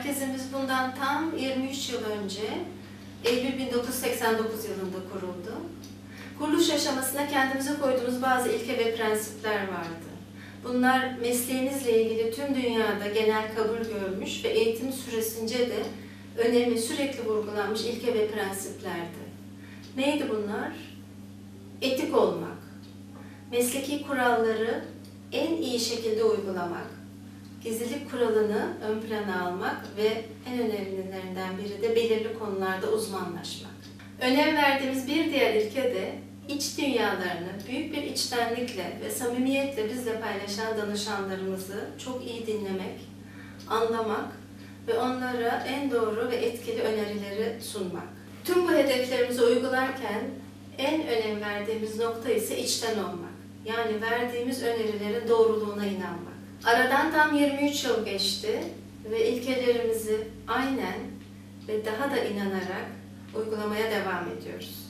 Merkezimiz bundan tam 23 yıl önce Eylül 1989 yılında kuruldu. Kuruluş aşamasında kendimize koyduğumuz bazı ilke ve prensipler vardı. Bunlar mesleğinizle ilgili tüm dünyada genel kabul görmüş ve eğitim süresince de önemi sürekli vurgulanmış ilke ve prensiplerdi. Neydi bunlar? Etik olmak, mesleki kuralları en iyi şekilde uygulamak, gizlilik kuralını ön plana almak ve en önemlilerinden biri de belirli konularda uzmanlaşmak. Önem verdiğimiz bir diğer ilke de iç dünyalarını büyük bir içtenlikle ve samimiyetle bizle paylaşan danışanlarımızı çok iyi dinlemek, anlamak ve onlara en doğru ve etkili önerileri sunmak. Tüm bu hedeflerimizi uygularken en önem verdiğimiz nokta ise içten olmak. Yani verdiğimiz önerilerin doğruluğuna inanmak. Aradan tam 23 yıl geçti ve ilkelerimizi aynen ve daha da inanarak uygulamaya devam ediyoruz.